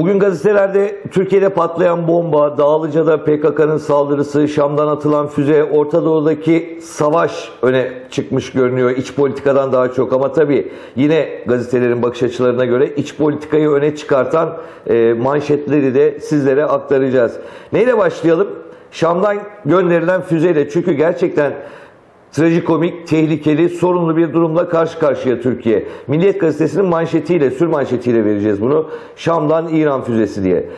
Bugün gazetelerde Türkiye'de patlayan bomba, Dağlıca'da PKK'nın saldırısı, Şam'dan atılan füze, Orta Doğu'daki savaş öne çıkmış görünüyor iç politikadan daha çok. Ama tabii yine gazetelerin bakış açılarına göre iç politikayı öne çıkartan e, manşetleri de sizlere aktaracağız. Neyle başlayalım? Şam'dan gönderilen füzeyle çünkü gerçekten trajikomik, tehlikeli, sorunlu bir durumla karşı karşıya Türkiye. Milliyet Gazetesi'nin manşetiyle, sür manşetiyle vereceğiz bunu. Şam'dan İran füzesi diye.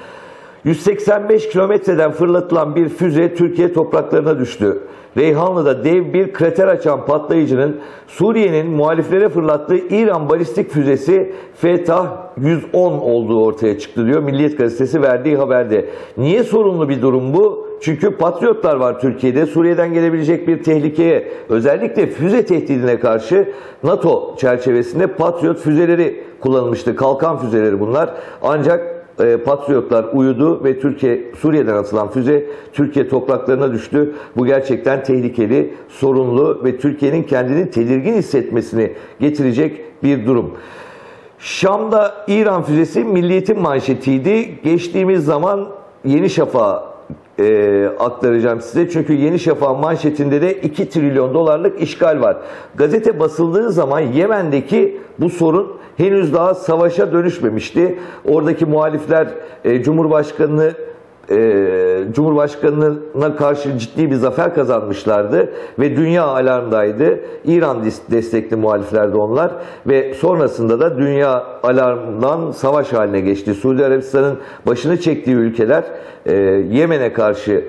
185 kilometreden fırlatılan bir füze Türkiye topraklarına düştü. Reyhanlı'da dev bir krater açan patlayıcının Suriye'nin muhaliflere fırlattığı İran balistik füzesi Fetah 110 olduğu ortaya çıktı diyor Milliyet Gazetesi verdiği haberde. Niye sorunlu bir durum bu? Çünkü patriotlar var Türkiye'de. Suriye'den gelebilecek bir tehlikeye özellikle füze tehdidine karşı NATO çerçevesinde patriot füzeleri kullanılmıştı. Kalkan füzeleri bunlar. Ancak e, Patriotlar uyudu ve Türkiye Suriye'den atılan füze Türkiye topraklarına düştü. Bu gerçekten tehlikeli, sorunlu ve Türkiye'nin kendini tedirgin hissetmesini getirecek bir durum. Şam'da İran füzesi milliyetin manşetiydi. Geçtiğimiz zaman Yeni Şafak'a e, aktaracağım size. Çünkü Yeni Şafak manşetinde de 2 trilyon dolarlık işgal var. Gazete basıldığı zaman Yemen'deki bu sorun henüz daha savaşa dönüşmemişti. Oradaki muhalifler e, Cumhurbaşkanı'nı e, Cumhurbaşkanı'na karşı ciddi bir zafer kazanmışlardı ve dünya alarmdaydı. İran destekli muhaliflerdi onlar ve sonrasında da dünya alarmdan savaş haline geçti. Suudi Arabistan'ın başını çektiği ülkeler e, Yemen'e karşı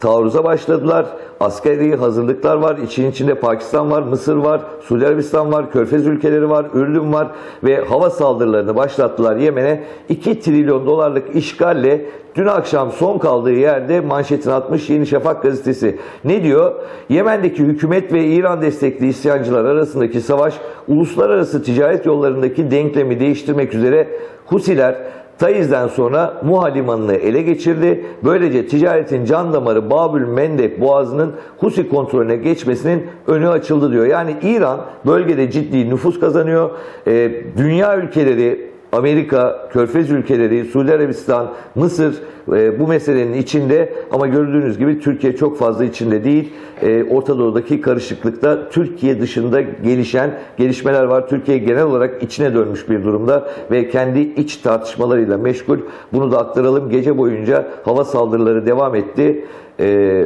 taarruza başladılar. Askeri hazırlıklar var. İçin içinde Pakistan var, Mısır var, Suudi Arabistan var, Körfez ülkeleri var, Ürdün var ve hava saldırılarını başlattılar Yemen'e. 2 trilyon dolarlık işgalle dün akşam son kaldığı yerde manşetini atmış Yeni Şafak gazetesi. Ne diyor? Yemen'deki hükümet ve İran destekli isyancılar arasındaki savaş uluslararası ticaret yollarındaki denklemi değiştirmek üzere Husiler Taiz'den sonra Muha limanını ele geçirdi. Böylece ticaretin can damarı Babül Mendeb boğazının Husi kontrolüne geçmesinin önü açıldı diyor. Yani İran bölgede ciddi nüfus kazanıyor. Ee, dünya ülkeleri Amerika, Körfez ülkeleri, Suudi Arabistan, Mısır e, bu meselenin içinde ama gördüğünüz gibi Türkiye çok fazla içinde değil. E, Orta Doğu'daki karışıklıkta Türkiye dışında gelişen gelişmeler var. Türkiye genel olarak içine dönmüş bir durumda ve kendi iç tartışmalarıyla meşgul. Bunu da aktaralım. Gece boyunca hava saldırıları devam etti. E,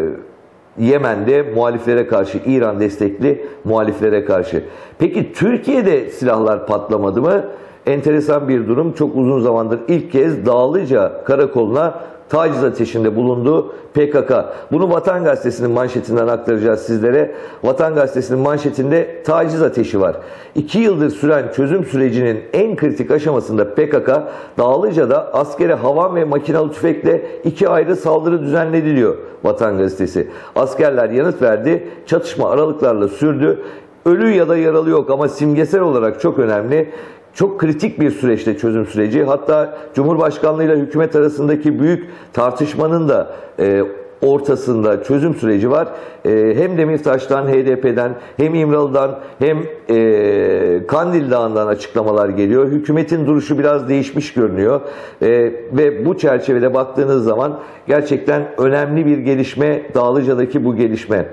Yemen'de muhaliflere karşı, İran destekli muhaliflere karşı. Peki Türkiye'de silahlar patlamadı mı? Enteresan bir durum. Çok uzun zamandır ilk kez Dağlıca karakoluna taciz ateşinde bulundu PKK. Bunu Vatan Gazetesi'nin manşetinden aktaracağız sizlere. Vatan Gazetesi'nin manşetinde taciz ateşi var. İki yıldır süren çözüm sürecinin en kritik aşamasında PKK Dağlıca'da askere havan ve makinalı tüfekle iki ayrı saldırı düzenledi diyor Vatan Gazetesi. Askerler yanıt verdi. Çatışma aralıklarla sürdü. Ölü ya da yaralı yok ama simgesel olarak çok önemli çok kritik bir süreçte çözüm süreci. Hatta Cumhurbaşkanlığı ile hükümet arasındaki büyük tartışmanın da e, ortasında çözüm süreci var. E, hem Demirtaş'tan, HDP'den, hem İmralı'dan, hem e, Kandil Dağı'ndan açıklamalar geliyor. Hükümetin duruşu biraz değişmiş görünüyor. E, ve bu çerçevede baktığınız zaman gerçekten önemli bir gelişme, Dağlıca'daki bu gelişme.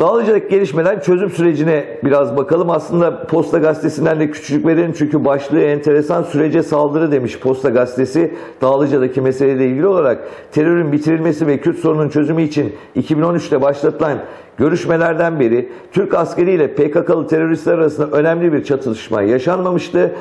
Dağlıca'daki gelişmeden çözüm sürecine biraz bakalım. Aslında Posta Gazetesi'nden de küçücük verelim çünkü başlığı enteresan sürece saldırı demiş Posta Gazetesi. Dağlıca'daki meseleyle ilgili olarak terörün bitirilmesi ve Kürt sorunun çözümü için 2013'te başlatılan görüşmelerden beri Türk askeri ile PKK'lı teröristler arasında önemli bir çatışma yaşanmamıştı.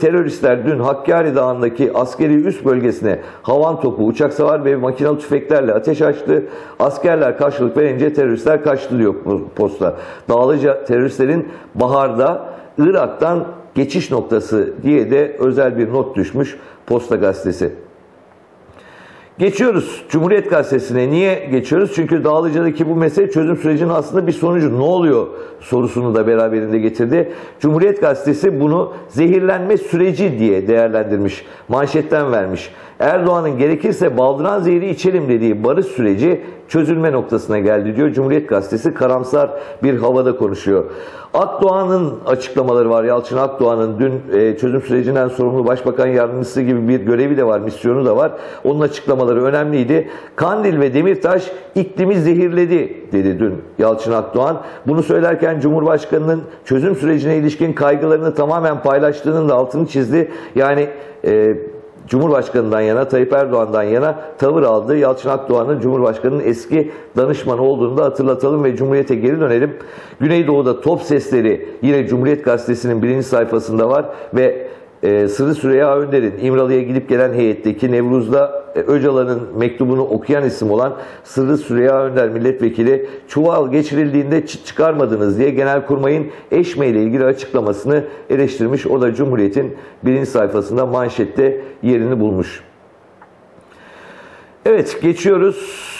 Teröristler dün Hakkari Dağı'ndaki askeri üst bölgesine havan topu, uçak savar ve makinalı tüfeklerle ateş açtı. Askerler karşılık verince teröristler kaçtı diyor posta. Dağlıca teröristlerin baharda Irak'tan geçiş noktası diye de özel bir not düşmüş Posta Gazetesi. Geçiyoruz Cumhuriyet Gazetesi'ne. Niye geçiyoruz? Çünkü Dağlıca'daki bu mesele çözüm sürecinin aslında bir sonucu. Ne oluyor sorusunu da beraberinde getirdi. Cumhuriyet Gazetesi bunu zehirlenme süreci diye değerlendirmiş. Manşetten vermiş. Erdoğan'ın gerekirse baldıran zehri içelim dediği barış süreci çözülme noktasına geldi diyor. Cumhuriyet Gazetesi karamsar bir havada konuşuyor. Akdoğan'ın açıklamaları var. Yalçın Akdoğan'ın dün e, çözüm sürecinden sorumlu başbakan yardımcısı gibi bir görevi de var, misyonu da var. Onun açıklamaları önemliydi. Kandil ve Demirtaş iklimi zehirledi dedi dün Yalçın Akdoğan. Bunu söylerken Cumhurbaşkanı'nın çözüm sürecine ilişkin kaygılarını tamamen paylaştığının da altını çizdi. Yani e, Cumhurbaşkanı'ndan yana, Tayyip Erdoğan'dan yana tavır aldı. Yalçın Akdoğan'ın Cumhurbaşkanı'nın eski danışmanı olduğunu da hatırlatalım ve Cumhuriyet'e geri dönelim. Güneydoğu'da top sesleri yine Cumhuriyet Gazetesi'nin birinci sayfasında var ve e, Sırrı Süreyya Önder'in İmralı'ya gidip gelen heyetteki Nevruz'da Öcalan'ın mektubunu okuyan isim olan Sırrı Süreyya Önder milletvekili çuval geçirildiğinde çıkarmadınız diye Genelkurmay'ın Eşme ile ilgili açıklamasını eleştirmiş. O da Cumhuriyet'in birinci sayfasında manşette yerini bulmuş. Evet geçiyoruz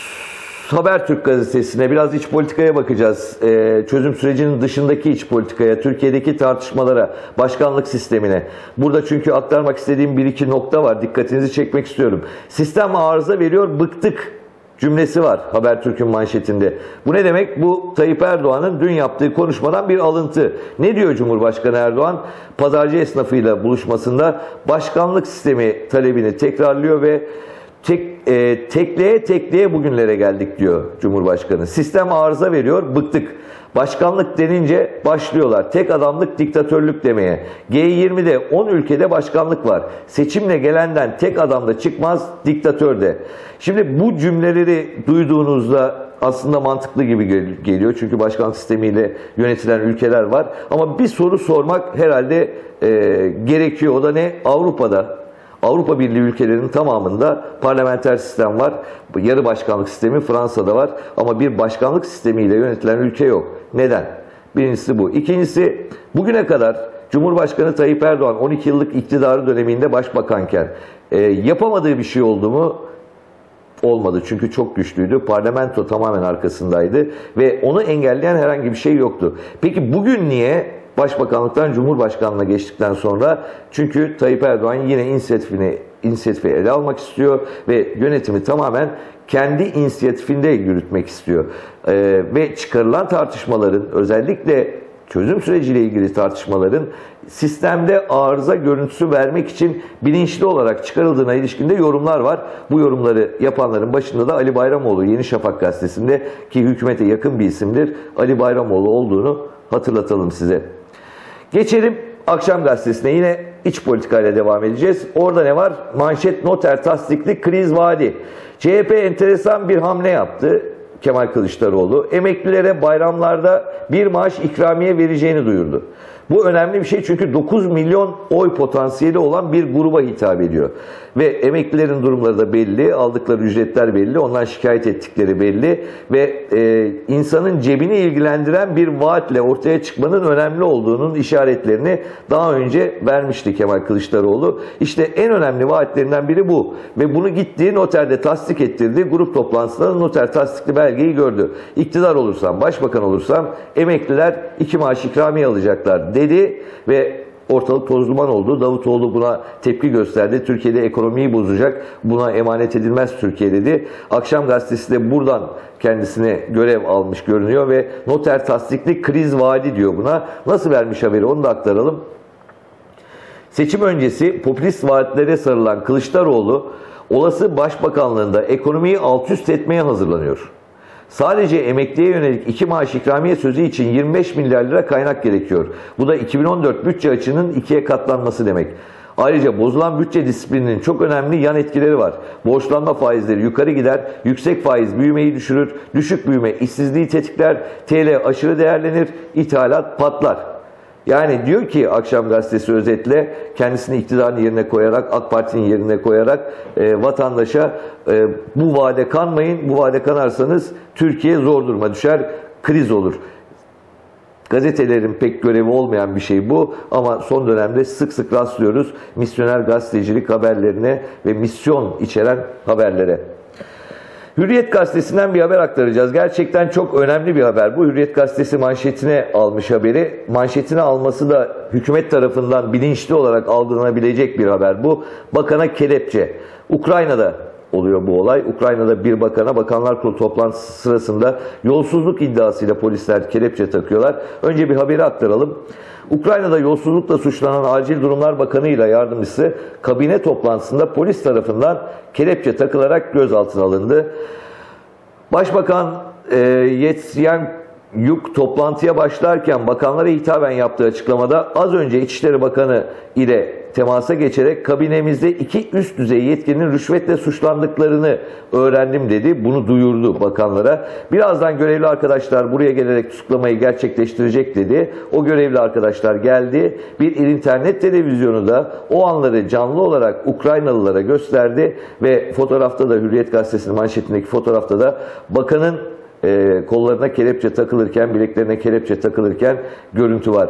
Habertürk gazetesine biraz iç politikaya bakacağız. Ee, çözüm sürecinin dışındaki iç politikaya, Türkiye'deki tartışmalara, başkanlık sistemine. Burada çünkü aktarmak istediğim bir iki nokta var. Dikkatinizi çekmek istiyorum. Sistem arıza veriyor, bıktık cümlesi var Habertürk'ün manşetinde. Bu ne demek? Bu Tayyip Erdoğan'ın dün yaptığı konuşmadan bir alıntı. Ne diyor Cumhurbaşkanı Erdoğan? Pazarcı esnafıyla buluşmasında başkanlık sistemi talebini tekrarlıyor ve tek, e, tekleye tekleye bugünlere geldik diyor Cumhurbaşkanı. Sistem arıza veriyor, bıktık. Başkanlık denince başlıyorlar. Tek adamlık diktatörlük demeye. G20'de 10 ülkede başkanlık var. Seçimle gelenden tek adam da çıkmaz, diktatör de. Şimdi bu cümleleri duyduğunuzda aslında mantıklı gibi geliyor. Çünkü başkanlık sistemiyle yönetilen ülkeler var. Ama bir soru sormak herhalde e, gerekiyor. O da ne? Avrupa'da Avrupa Birliği ülkelerinin tamamında parlamenter sistem var. Yarı başkanlık sistemi Fransa'da var ama bir başkanlık sistemiyle yönetilen ülke yok. Neden? Birincisi bu. İkincisi bugüne kadar Cumhurbaşkanı Tayyip Erdoğan 12 yıllık iktidarı döneminde başbakanken e, yapamadığı bir şey oldu mu? Olmadı çünkü çok güçlüydü. Parlamento tamamen arkasındaydı ve onu engelleyen herhangi bir şey yoktu. Peki bugün niye Başbakanlıktan Cumhurbaşkanlığına geçtikten sonra çünkü Tayyip Erdoğan yine inisiyatifini inisiyatifi ele almak istiyor ve yönetimi tamamen kendi inisiyatifinde yürütmek istiyor. Ee, ve çıkarılan tartışmaların özellikle çözüm süreciyle ilgili tartışmaların sistemde arıza görüntüsü vermek için bilinçli olarak çıkarıldığına ilişkinde yorumlar var. Bu yorumları yapanların başında da Ali Bayramoğlu Yeni Şafak gazetesinde ki hükümete yakın bir isimdir. Ali Bayramoğlu olduğunu hatırlatalım size. Geçelim Akşam Gazetesi'ne yine iç politikayla devam edeceğiz. Orada ne var? Manşet noter tasdikli kriz vadi. CHP enteresan bir hamle yaptı. Kemal Kılıçdaroğlu emeklilere bayramlarda bir maaş ikramiye vereceğini duyurdu. Bu önemli bir şey çünkü 9 milyon oy potansiyeli olan bir gruba hitap ediyor. Ve emeklilerin durumları da belli, aldıkları ücretler belli, ondan şikayet ettikleri belli ve e, insanın cebini ilgilendiren bir vaatle ortaya çıkmanın önemli olduğunun işaretlerini daha önce vermişti Kemal Kılıçdaroğlu. İşte en önemli vaatlerinden biri bu ve bunu gittiği noterde tasdik ettirdi. Grup toplantısında noter tasdikli belgeyi gördü. İktidar olursam, başbakan olursam emekliler iki maaş ikramiye alacaklar dedi ve ortalık toz duman oldu. Davutoğlu buna tepki gösterdi. Türkiye'de ekonomiyi bozacak. Buna emanet edilmez Türkiye dedi. Akşam gazetesi de buradan kendisine görev almış görünüyor ve noter tasdikli kriz vaadi diyor buna. Nasıl vermiş haberi onu da aktaralım. Seçim öncesi popülist vaatlere sarılan Kılıçdaroğlu olası başbakanlığında ekonomiyi alt üst etmeye hazırlanıyor. Sadece emekliye yönelik iki maaş ikramiye sözü için 25 milyar lira kaynak gerekiyor. Bu da 2014 bütçe açının ikiye katlanması demek. Ayrıca bozulan bütçe disiplininin çok önemli yan etkileri var. Borçlanma faizleri yukarı gider, yüksek faiz büyümeyi düşürür, düşük büyüme işsizliği tetikler, TL aşırı değerlenir, ithalat patlar. Yani diyor ki Akşam Gazetesi özetle kendisini iktidarın yerine koyarak, AK Parti'nin yerine koyarak e, vatandaşa e, bu vade kanmayın, bu vade kanarsanız Türkiye zor duruma düşer, kriz olur. Gazetelerin pek görevi olmayan bir şey bu ama son dönemde sık sık rastlıyoruz misyoner gazetecilik haberlerine ve misyon içeren haberlere. Hürriyet Gazetesi'nden bir haber aktaracağız. Gerçekten çok önemli bir haber. Bu Hürriyet Gazetesi manşetine almış haberi. Manşetine alması da hükümet tarafından bilinçli olarak algılanabilecek bir haber bu. Bakana kelepçe. Ukrayna'da oluyor bu olay. Ukrayna'da bir bakana Bakanlar Kurulu toplantısı sırasında yolsuzluk iddiasıyla polisler kelepçe takıyorlar. Önce bir haberi aktaralım. Ukrayna'da yolsuzlukla suçlanan Acil Durumlar Bakanı ile yardımcısı kabine toplantısında polis tarafından kelepçe takılarak gözaltına alındı. Başbakan e, Yetsyen Yuk toplantıya başlarken bakanlara hitaben yaptığı açıklamada az önce İçişleri Bakanı ile temasa geçerek kabinemizde iki üst düzey yetkinin rüşvetle suçlandıklarını öğrendim dedi. Bunu duyurdu bakanlara. Birazdan görevli arkadaşlar buraya gelerek tutuklamayı gerçekleştirecek dedi. O görevli arkadaşlar geldi. Bir internet televizyonu da o anları canlı olarak Ukraynalılara gösterdi ve fotoğrafta da Hürriyet Gazetesi'nin manşetindeki fotoğrafta da bakanın e, kollarına kelepçe takılırken, bileklerine kelepçe takılırken görüntü var.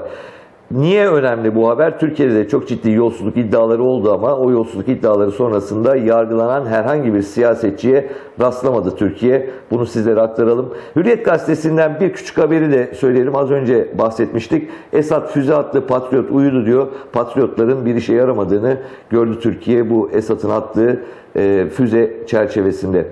Niye önemli bu haber? Türkiye'de de çok ciddi yolsuzluk iddiaları oldu ama o yolsuzluk iddiaları sonrasında yargılanan herhangi bir siyasetçiye rastlamadı Türkiye. Bunu sizlere aktaralım. Hürriyet gazetesinden bir küçük haberi de söyleyelim. Az önce bahsetmiştik. Esad füze attı, Patriot uyudu diyor. Patriotların bir işe yaramadığını gördü Türkiye bu Esad'ın attığı e, füze çerçevesinde.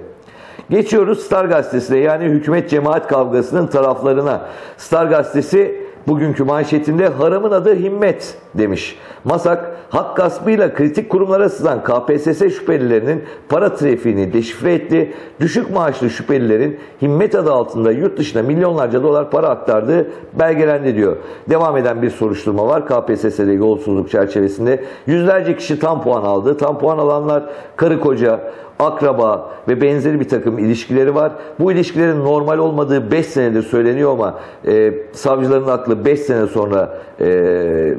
Geçiyoruz Star Gazetesi'ne yani hükümet cemaat kavgasının taraflarına. Star Gazetesi bugünkü manşetinde haramın adı himmet demiş. Masak hak gaspıyla kritik kurumlara sızan KPSS şüphelilerinin para trafiğini deşifre etti. Düşük maaşlı şüphelilerin himmet adı altında yurt dışına milyonlarca dolar para aktardığı belgelendi diyor. Devam eden bir soruşturma var KPSS'de yolsuzluk çerçevesinde. Yüzlerce kişi tam puan aldı. Tam puan alanlar karı koca, akraba ve benzeri bir takım ilişkileri var. Bu ilişkilerin normal olmadığı 5 senedir söyleniyor ama e, savcıların aklı 5 sene sonra e,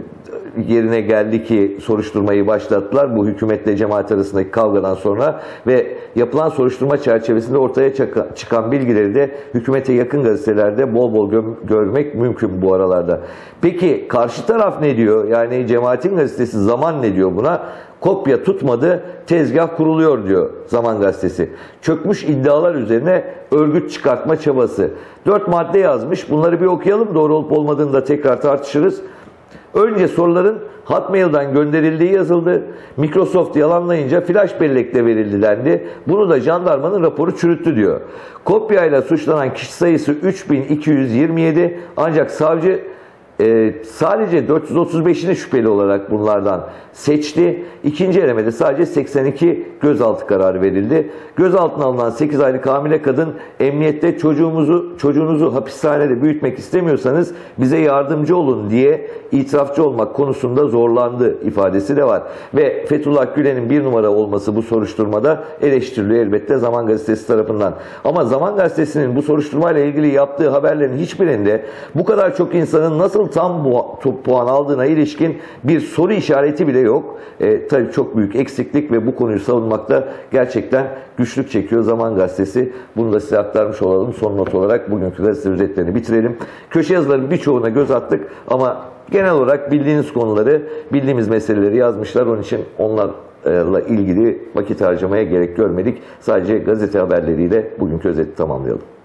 yerine geldi ki soruşturmayı başlattılar. Bu hükümetle cemaat arasındaki kavgadan sonra ve yapılan soruşturma çerçevesinde ortaya çıkan bilgileri de hükümete yakın gazetelerde bol bol görmek mümkün bu aralarda. Peki karşı taraf ne diyor? Yani cemaatin gazetesi zaman ne diyor buna? Kopya tutmadı, tezgah kuruluyor diyor Zaman Gazetesi. Çökmüş iddialar üzerine örgüt çıkartma çabası. Dört madde yazmış. Bunları bir okuyalım. Doğru olup olmadığını da tekrar tartışırız. Önce soruların Hotmail'dan gönderildiği yazıldı. Microsoft yalanlayınca flash bellekle verildi dendi. Bunu da jandarmanın raporu çürüttü diyor. Kopyayla suçlanan kişi sayısı 3227 ancak savcı e, sadece 435'ini şüpheli olarak bunlardan seçti. İkinci elemede sadece 82 gözaltı kararı verildi. Gözaltına alınan 8 aylık hamile kadın emniyette çocuğumuzu çocuğunuzu hapishanede büyütmek istemiyorsanız bize yardımcı olun diye itirafçı olmak konusunda zorlandı ifadesi de var. Ve Fethullah Gülen'in bir numara olması bu soruşturmada eleştiriliyor elbette Zaman Gazetesi tarafından. Ama Zaman Gazetesi'nin bu soruşturmayla ilgili yaptığı haberlerin hiçbirinde bu kadar çok insanın nasıl tam bu puan aldığına ilişkin bir soru işareti bile yok. E, tabii çok büyük eksiklik ve bu konuyu savunmakta gerçekten güçlük çekiyor Zaman Gazetesi. Bunu da size aktarmış olalım. Son not olarak bugünkü gazete özetlerini bitirelim. Köşe yazılarının birçoğuna göz attık ama genel olarak bildiğiniz konuları, bildiğimiz meseleleri yazmışlar. Onun için onlarla ilgili vakit harcamaya gerek görmedik. Sadece gazete haberleriyle bugünkü özeti tamamlayalım.